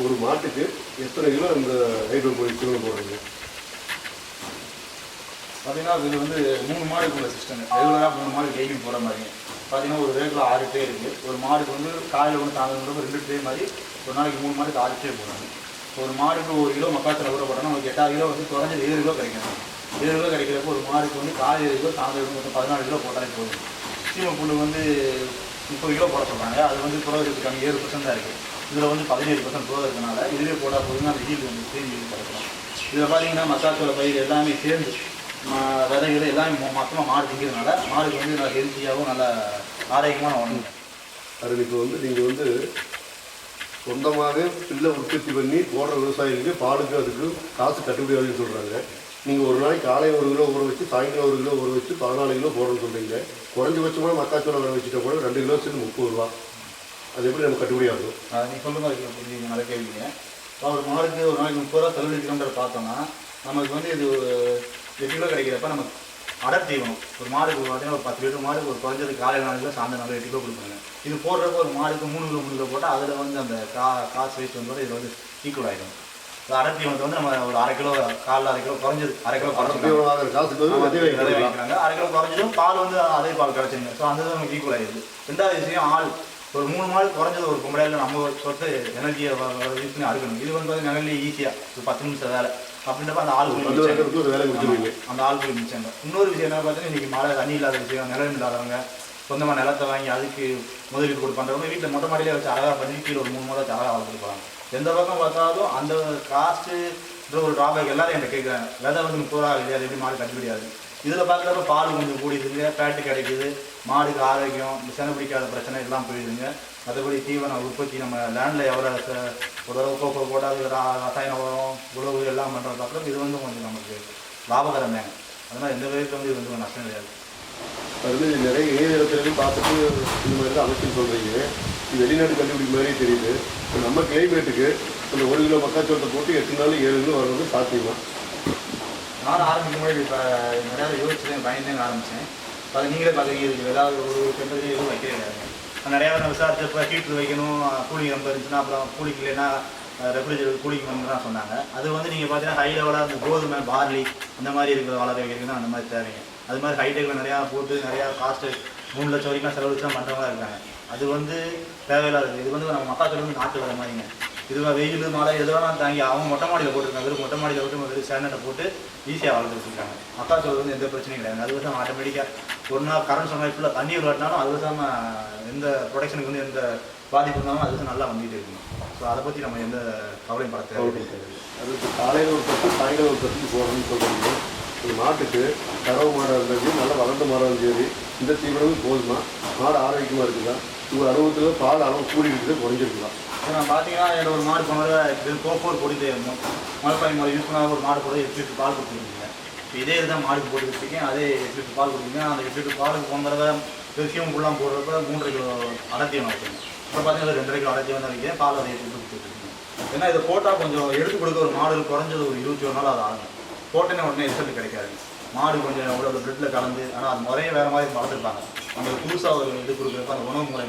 ஒரு மாட்டுக்கு எத்தனை கிலோ இந்த ஹைட்ரோபோனிக் கிலோ போடுறீங்க பார்த்தீங்கன்னா இது வந்து மூணு மாடுக்கு உள்ள சிஸ்டம் ரெகுலராக மூணு மாடு டெய்லி போகிற மாதிரி. பார்த்தீங்கன்னா ஒரு ரேட்டில் ஆறு இருக்குது ஒரு மாடுக்கு வந்து காலையில் ஒன்று சாயந்தரம் ரெண்டு டே மாதிரி ஒரு நாளைக்கு மூணு மாடுக்கு ஆறு போகிறாங்க போடுறாங்க. ஒரு மாடுக்கு ஒரு கிலோ மக்காத்தில் ஊற போட்டோம்னா நமக்கு எட்டாறு கிலோ வந்து குறைஞ்சது ஏழு கிலோ கிடைக்கும். ஏழு கிலோ கிடைக்கிறப்போ ஒரு மாடுக்கு வந்து காலை ஏழு கிலோ தாங்க பதினாலு கிலோ போட்டாலே போதும். சீமை புல்லு வந்து முப்பது கிலோ போட சொல்கிறாங்க அது வந்து புரோகிருக்கு ஏழு பர்சன்ட் தான் இருக்குது இதில் வந்து பதினேழு பர்சன்ட் புரோக இருக்கனால இதுவே போட போதுன்னா அந்த ஹீல் வந்து சேஞ்ச் கிடைக்கும் இதில் பார்த்தீங்கன்னா மக்காச்சோள பயிர் எல்லாமே சேர்ந்து விதைகள் எல்லாமே மொத்தமாக மாடு திங்கிறதுனால மாடுக்கு வந்து நல்லா ஹெல்த்தியாகவும் நல்ல ஆரோக்கியமான உணவு. அது இப்போ வந்து நீங்கள் வந்து சொந்தமாக பிள்ளை உற்பத்தி பண்ணி போடுற விவசாயிகளுக்கு பாலுக்கு அதுக்கு காசு கட்டுப்படி ஆகுதுன்னு சொல்கிறாங்க நீங்கள் ஒரு நாளைக்கு காலை ஒரு கிலோ ஊற வச்சு சாயங்காலம் ஒரு கிலோ ஊற வச்சு பதினாலு கிலோ போடணும்னு சொல்கிறீங்க குறைஞ்சபட்சமாக மக்காச்சோளம் வர வச்சுட்டா கூட ரெண்டு கிலோ சேர்ந்து முப்பது ரூபா. அது எப்படி நமக்கு கட்டுப்படி ஆகும் நீ சொல்லுங்க அதுக்கு புரிஞ்சுங்க நல்ல கேள்விங்க. இப்போ ஒரு மாடுக்கு ஒரு நாளைக்கு முப்பது ரூபா தள்ளுபடி கிலோமீட்டர் பார்த்தோம்னா நமக்கு வந்து இது ஒரு எட்டு கிலோ கிடைக்கிறப்ப நம்ம அடர் தீவனம். ஒரு மாடுக்கு பார்த்தீங்கன்னா ஒரு பத்து லிட்டர் மாடுக்கு ஒரு குறைஞ்சது காலையில் நாலு கிலோ சாயந்தரம் நாலு எட்டு கிலோ கொடுப்பாங்க. இது போடுறப்ப ஒரு மாடுக்கு மூணு கிலோ மூணு கிலோ போட்டால் அதில் வந்து அந்த கா காசு வேஸ்ட் வந்து இது வந்து ஈக்குவல் ஆகிடும் அடர் தீவனத்தை வந்து நம்ம ஒரு அரை கிலோ காலில் அரை கிலோ குறைஞ்சது. அரை கிலோ வந்து வாங்கிக்கிறாங்க அரை கிலோ குறைஞ்சதும் பால் வந்து அதே பால் கிடச்சிருங்க. ஸோ அந்த நமக்கு ஈக்குவல் ஆயிடுது. ரெண்டாவது விஷயம் ஆள். ஒரு மூணு மாடு குறைஞ்சது ஒரு பொம்பளையில் நம்ம சொத்து எனர்ஜியை யூஸ் பண்ணி அறுக்கணும். இது வந்து பார்த்தீங்கன்னா நிழல்ல ஈஸியாக ஒரு பத்து நிமிஷம் வேலை. அப்படின்றப்ப அந்த ஆள் வந்து அந்த ஆள் கூலி மிச்சங்க இன்னொரு விஷயம் என்ன பார்த்தீங்கன்னா இன்னைக்கு மழை தண்ணி இல்லாத விஷயம் நிலம் இல்லாதவங்க சொந்தமாக நிலத்தை வாங்கி அதுக்கு முதலீடு கொடு பண்ணுறவங்க வீட்டில் மொட்டை மாடியிலே வச்சு அழகாக பண்ணி கீழே ஒரு மூணு மாதம் அழகாக வளர்த்துட்டு போகிறாங்க எந்த பக்கம் பார்த்தாலும் அந்த காஸ்ட்டு ஒரு ட்ராபேக் எல்லாரும் என்கிட்ட கேட்குறாங்க. விதை வந்து முப்பது ரூபா இல்லையா அது எப்படி மாடு கட்டுப்படியாது இதில் பார்க்குறப்ப பால் கொஞ்சம் கூடிதுங்க ஃபேட்டு கிடைக்குது மாடுக்கு ஆரோக்கியம் சென பிடிக்காத பிரச்சனை எல்லாம் போயிடுதுங்க. மற்றபடி தீவன உற்பத்தி நம்ம லேண்டில் எவ்வளோ ஓரளவுக்கு கோப்பை போட்டால் ரா- ரசாயன உரம் உழவு எல்லாம் பண்ணுறது பார்க்குறப்ப இது வந்து கொஞ்சம் நமக்கு லாபகரம். அதனால் எந்த விதத்தில் வந்து இது வந்து நஷ்டம் கிடையாது. அது வந்து நிறைய இணையதளத்துலேயும் பார்த்துட்டு இந்த மாதிரி தான் அமைச்சுன்னு சொல்கிறீங்க இது வெளிநாட்டு கண்டுபிடிக்க மாதிரியே தெரியுது. நம்ம கிளைமேட்டுக்கு அந்த ஒரு கிலோ மக்காச்சோளத்தை போட்டு எட்டு நாள் ஏழு கிலோ வர்றது சாத்தியமா? நானும் ஆரம்பிக்கும் போது இப்போ நிறையா யோசிச்சேன் பயந்தேன் ஆரம்பித்தேன் அது நீங்களே பார்க்குறீங்க இதுக்கு ஏதாவது ஒரு சென்டர் எதுவும் வைக்க கிடையாது நான் நிறையா நான் விசாரிச்சப்ப ஹீட்ரு வைக்கணும் கூலிங் ரொம்ப இருந்துச்சுன்னா அப்புறம் கூலிங் இல்லைன்னா ரெஃப்ரிஜரேட்டர் கூலிங் பண்ணு தான் சொன்னாங்க. அது வந்து நீங்கள் பார்த்தீங்கன்னா ஹை லெவலாக அந்த கோதுமை பார்லி அந்த மாதிரி இருக்கிற வளர வைக்கிறீங்கன்னா அந்த மாதிரி தேவைங்க. அது மாதிரி ஹைடெக்கில் நிறையா போட்டு நிறையா காஸ்ட்டு மூணு லட்சம் வரைக்கும் செலவழிச்சுலாம் பண்ணுறவங்க இருக்காங்க. அது வந்து தேவையில்லாதது. இது வந்து நம்ம மக்காச்சோளம் வந்து நாட்டு வர மாதிரிங்க. இதுவாக வெயில் மழை எதுவாக நான் தாங்கி அவங்க மொட்டை மாடியில் போட்டிருக்காங்க. வெறும் மொட்டை மாடியில் விட்டு வெறும் சேனட்டை போட்டு ஈஸியாக வளர்த்து வச்சுருக்காங்க. மக்காச்சோளம் வந்து எந்த பிரச்சனையும் கிடையாது. அது வந்து ஆட்டோமேட்டிக்காக ஒரு நாள் கரண்ட் சொன்னால் தண்ணி விளாட்டினாலும் அது தான் எந்த ப்ரொடக்ஷனுக்கு வந்து எந்த பாதிப்பு இருந்தாலும் அது நல்லா வந்துகிட்டு இருக்குங்க ஸோ அதை பற்றி நம்ம எந்த கவலையும் பட தேவையில்லை. அது காலையில் ஒரு பத்து சாயங்காலம் ஒரு பத்து போடணும்னு சொல்கிறீங்க ஒரு மாட்டுக்கு கறவை மாடாக இருந்தாலும் நல்லா வளர்ந்த மாடாக இருந்தாலும் சரி. இந்த தீவிரமும் போதுமா? மாடு ஆரோக்கியமாக இருக்குதா? ஒரு அனுபவத்தில் பால் அளவு கூடிட்டு குறைஞ்சிருக்கலாம் இப்போ நான் பார்த்தீங்கன்னா என்னோட ஒரு மாடு போனது இது கோஃபோர் போட்டுட்டே இருந்தோம். முளைப்பாய் முறை யூஸ் பண்ணாத ஒரு மாடு போட எட்டு லிட்டர் பால் கொடுத்துருக்கீங்க இதே இதுதான் மாடுக்கு போட்டு வச்சுருக்கேன். அதே எட்டு லிட்டர் பால் கொடுத்தீங்க அந்த எட்டு லிட்டர் பாலுக்கு போன தடவை பெருசியம் ஃபுல்லாக போடுறப்ப மூன்றரை கிலோ அடத்தியம் வைக்கணும் அப்புறம் பார்த்தீங்கன்னா ரெண்டரை கிலோ அடத்தியம் தான் பால் அதை எட்டு லிட்டர் கொடுத்துருக்கீங்க ஏன்னா இதை போட்டால் கொஞ்சம் எடுத்து கொடுக்க ஒரு மாடு குறைஞ்சது ஒரு இருபத்தி ஒரு நாள் அது ஆகும். போட்டேனே உடனே ரிசல்ட் கிடைக்காது. மாடு கொஞ்சம் எவ்வளோ பிரெட்டில் கலந்து ஆனால் அது முறையே வேறு மாதிரி வளர்த்துருப்பாங்க. நம்ம புதுசாக ஒரு இது கொடுக்குறப்ப அந்த உணவு முறை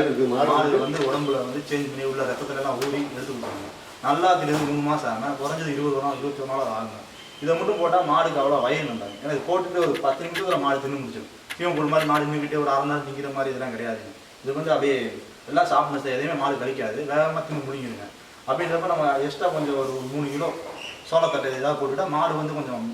இருக்கு, மாடு வந்து- உடம்புல வந்து சேஞ்ச் பண்ணி உள்ள ரத்தத்துல எல்லாம் ஊறி எடுத்து கொடுப்பாங்க நல்லா அதுலேருந்து மூணு மாதம் ஆனால் குறைஞ்சது இருபது நாள் இருபத்தி ஒரு நாள் ஆகுங்க. இதை மட்டும் போட்டால் மாடுக்கு அவ்வளோ வயிறு நண்டாங்க ஏன்னா இது போட்டுட்டு ஒரு பத்து நிமிஷத்துல மாடு தின்னு முடிச்சிடும். தீவன் ஒரு மாதிரி மாடு நின்றுக்கிட்டே ஒரு அரை நேரம் திங்கிற மாதிரி இதெல்லாம் கிடையாதுங்க இது வந்து அப்படியே எல்லாம் சாப்பிட்னஸ் எதையுமே மாடு கழிக்காது. வேகமாக தின்னு முடிங்கிடுங்க அப்படின்றப்ப நம்ம எக்ஸ்ட்ரா கொஞ்சம் ஒரு மூணு கிலோ சோளத்தட்டை ஏதாவது போட்டுட்டா மாடு வந்து கொஞ்சம்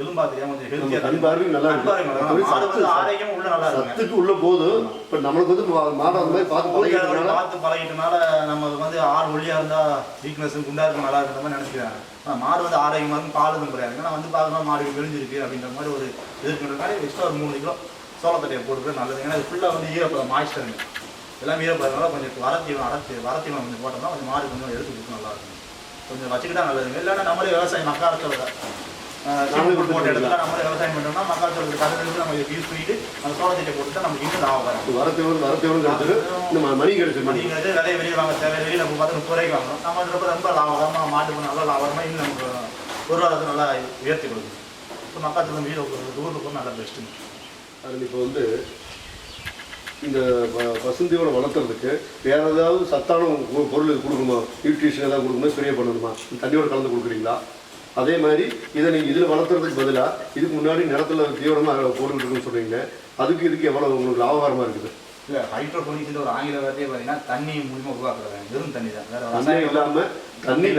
எலும்பா தெரியாம கொஞ்சம் நம்ம ஹெல்த்தியாக கண் பார்வையும் நல்லா இருக்கு. ஆரோக்கியம் உள்ள நல்லா இருக்குங்க. சத்துக்கு உள்ள போது இப்போ நம்மளுக்கு வந்து மாடை அந்த மாதிரி பார்த்து பழகிட்டனால நம்ம வந்து ஆள் ஒல்லியா இருந்தா வீக்னஸ் குண்டா இருக்க நல்லா இருக்கிற மாதிரி நினைச்சுக்கிறாங்க. மாடு வந்து ஆரோக்கியமா இருக்கும் பால் எதுவும் கிடையாது ஏன்னா வந்து பார்க்கணும் மாடு விழிஞ்சிருக்கு அப்படின்ற மாதிரி ஒரு இதுக்குன்றதுனால எக்ஸ்ட்ரா ஒரு மூணு கிலோ சோளத்தட்டையை போட்டுக்கிறது நல்லது. ஏன்னா இது ஃபுல்லாக வந்து ஈரப்பதம் எல்லாம் ஈரப்பதனால கொஞ்சம் வரத்தீவனம் அடைச்சி வரத்தீவனம் கொஞ்சம் போட்டோம்னா கொஞ்சம் மாடு கொஞ்சம் எடுத்து கொடுக்கும் நல்லா இருக்கும். கொஞ்சம் வச்சுக்கிட்டா நல்லதுங்க. இல்லைன்னா நம்மளே விவசாயம் மக்காச்சோளத்தை நாமளே போட்ட இடத்துல நம்மளே விவசாயம் பண்ணோம்னா மக்காச்சோளத்தை கலந்து நம்ம யூஸ் பண்ணிட்டு அந்த சோளத்தட்டை போட்டுட்டா நமக்கு இன்னும் லாபம் வரும். வரத்தேவன் வரத்தேவன் கிடைச்சது இந்த ம- மணி கிடைச்சது மணிங்கிறது விலையை வெளியே வாங்க தேவை வெளியில் நம்ம பார்த்து முப்பது ரூபாய்க்கு வாங்குறோம் நம்ம ரொம்ப ரொம்ப லாபகரமாக மாட்டுக்கு நல்லா லாபகரமாக இன்னும் நமக்கு பொருளாதாரத்தை நல்லா உயர்த்தி கொடுக்கும் இப்போ மக்காச்சோளம் வீடு ஊரில் போகிறது நல்லா பெஸ்ட்டுங்க அதில் இப்போ வந்து இந்த பசுந்தீவனம் வளர்த்துறதுக்கு வேற ஏதாவது சத்தான பொருள் கொடுக்கணுமா? நியூட்ரிஷன் ஏதாவது கொடுக்கணுமா? ஸ்ப்ரே பண்ணணுமா? தண்ணியோட கலந்து கொடுக்குறீங்களா? அதே மாதிரி இதை நீங்கள் இதில் வளர்த்துறதுக்கு பதிலாக இதுக்கு முன்னாடி நிலத்துல தீவனமாக போட்டுக்கிட்டு சொல்றீங்க அதுக்கு இதுக்கு எவ்வளோ உங்களுக்கு லாபகரமாக இருக்குது? இல்ல ஹைட்ரோபோனிக்ஸ் ஒரு ஆங்கில வார்த்தையே பார்த்தீங்கன்னா தண்ணி மூலியமா உருவாக்குறது வெறும் தண்ணி தான். வேற ரசாயனம் இல்லாமல் தண்ணி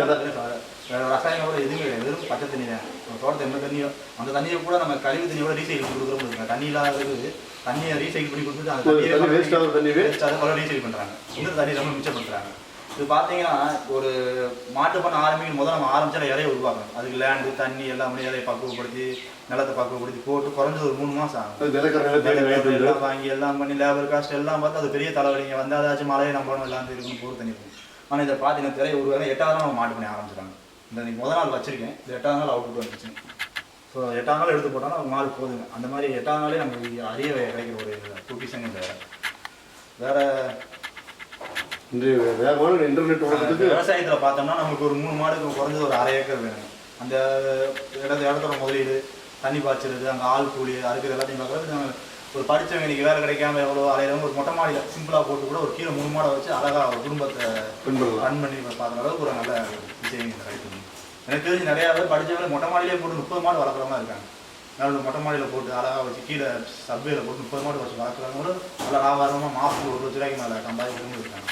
வேற ரசாயனம் கூட எதுவுமே கிடையாது. வெறும் பச்சை தண்ணி தான். நம்ம தோட்டத்தை என்ன தண்ணியோ அந்த தண்ணியை கூட நம்ம கழிவு தண்ணி கூட ரீசைக்கிள் கொடுக்குறோம் இருக்குங்க தண்ணி இல்லாதது தண்ணியை ரீசைக்கிள் பண்ணி கொடுத்துட்டு அந்த ஒரு தண்ணி waste ஆகுற தண்ணியவே- வேஸ்ட் ஆகுது பல ரீசைக்கிள் பண்றாங்க இந்த தண்ணி ரொம்ப மிச்சம் பண்றாங்க இது பார்த்தீங்கன்னா ஒரு மாட்டு பண்ண ஆரம்பிக்கும் முதல்ல நம்ம ஆரம்பிச்சா இலையை உருவாக்கணும் அதுக்கு லேண்டு தண்ணி எல்லாமே இலையை பக்குவப்படுத்தி நிலத்தை பக்குவப்படுத்தி போட்டு குறைஞ்சது ஒரு மூணு மாசம் ஆகும். வந்து எல்லாம் வாங்கி எல்லாம் பண்ணி லேபர் காஸ்ட் எல்லாம் பார்த்து அது பெரிய தலைவலிங்க வந்தாதாச்சும் மழையை நம்பணும் எல்லாம் இருக்கணும் போர் தண்ணி இருக்கும் ஆனால் இதை பார்த்தீங்கன்னா திரை ஒரு வேலை எட்டாவது நாள் மாட்டு பண்ணி ஆரம்பிச்சிட்டாங்க இந்த முதல் நாள் வச்சிருக்கேன். இந்த எட்டாவது நாள் அவுட் வந்துச்சு. ஸோ எட்டாவது நாள் எடுத்து போட்டாலும் அவங்க மாடு போதுங்க அந்த மாதிரி எட்டாவது நாளே நமக்கு அரிய கிடைக்கிற ஒரு குட்டிசங்க இந்த வேற இன்றைய வேகமான இன்டர்நெட் உலகத்துக்கு விவசாயத்துல பார்த்தோம்னா நமக்கு ஒரு மூணு மாடுக்கு குறைஞ்சது ஒரு அரை ஏக்கர் வேணும். அந்த இடத்து இடத்தோட முதலீடு தண்ணி பாய்ச்சறது அங்கே ஆள் கூலி அறுக்கிறது எல்லாத்தையும் பார்க்கறது ஒரு படிச்சவங்க இன்னைக்கு வேலை கிடைக்காம எவ்வளோ அலையிறவங்க ஒரு மொட்டை மாடியில் சிம்பிளாக போட்டு கூட ஒரு கீழே மூணு மாடை வச்சு அழகாக ஒரு குடும்பத்தை ரன் பண்ணி பார்க்குற அளவுக்கு ஒரு நல்ல விஷயம் எனக்கு தெரிஞ்சு நிறையா பேர் படிச்சவங்க மொட்டை மாடியிலே போட்டு முப்பது மாடு வளர்க்குறவங்க இருக்காங்க. நடுவில் மொட்டை மாடியில் போட்டு அழகாக வச்சு கீழே சப்வேல போட்டு முப்பது மாடு வச்சு வளர்க்குறவங்க நல்ல லாபகரமாக மாதத்துக்கு ஒரு லட்ச ரூபாய்க்கு மேலே சம்பாதிக்கிறவங்க இருக்காங்க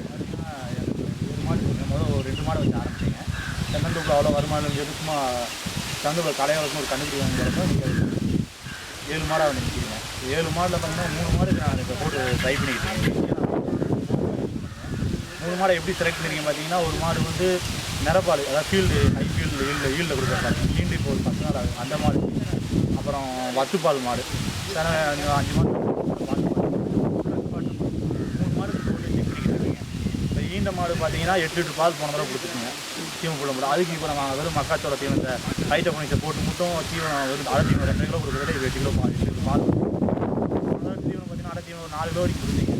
பார்த்தீங்கன்னா எனக்கு ஏழு மாடு இருக்கு. முதல்ல ஒரு ரெண்டு மாடு வச்சு ஆரம்பிச்சிங்க தென்னந்தோப்பில் அவ்வளோ வருமானம் எதுக்குமா சும்மா கலையாளருக்கும் ஒரு கண்டுபிடி நீங்கள் ஏழு மாடாக வந்து ஏழு மாடில் பார்த்தீங்கன்னா மூணு மாடுக்கு நான் இப்போ போட்டு ட்ரை பண்ணிக்கிட்டு இருக்கேன். மூணு மாடை எப்படி செலக்ட் பண்ணிருக்கீங்க பார்த்தீங்கன்னா ஒரு மாடு வந்து நிறப்பால் அதாவது field high field yield yield கொடுக்குறாங்க பாருங்க இப்போ ஒரு பத்து நாள் ஆகுது. அந்த மாடு. அப்புறம் வத்துப்பால் மாடு. சில மாடு அஞ்சு மாடு பால் மாடு மூணு மாடு போட்டு செக் பண்ணிக்கிட்டு இருக்கீங்க ஈந்த மாடு பார்த்தீங்கன்னா எட்டு லிட்டர் பால் போன தடவை கொடுத்துருங்க தீவனம் போட முடியும் அதுக்கு இப்போ நம்ம வெறும் மக்காச்சோள தீவனத்தை ஹைட்டை பண்ணிட்டு போட்டு மட்டும் தீவனம் வெறும் அரை தீவனம் ரெண்டு கிலோ கொடுக்குறதுல இது எட்டு கிலோ பால் எட்டு லிட்டர் பால் தீவனம் பார்த்தீங்கன்னா அடை தீவனம் நாலு கிலோ வரைக்கும் கொடுத்தீங்க.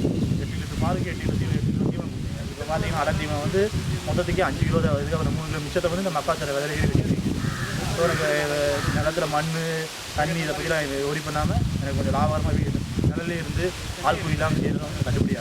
எட்டு லிட்டர் பாலுக்கு எட்டு லிட்டர் தீவனம் எட்டு லிட்டர் தீவனம் கொடுத்தீங்க. இப்போ பார்த்தீங்கன்னா அடை தீவனம் வந்து மொத்தத்துக்கு அஞ்சு கிலோ தான் வருது அப்புறம் மூணு கிலோ மிச்சத்தை வந்து இந்த மக்காச்சோள விதையில ஏறி வச்சுருக்கீங்க ஸோ எனக்கு நிலத்தில் நிலத்துல மண் தண்ணி இதை பற்றிலாம் ஒரி பண்ணாமல் எனக்கு கொஞ்சம் லாபகரமாக வீடு நிழல்லே இருந்து ஆள் கூலி இல்லாமல் செய்யறது வந்து கட்டுப்படி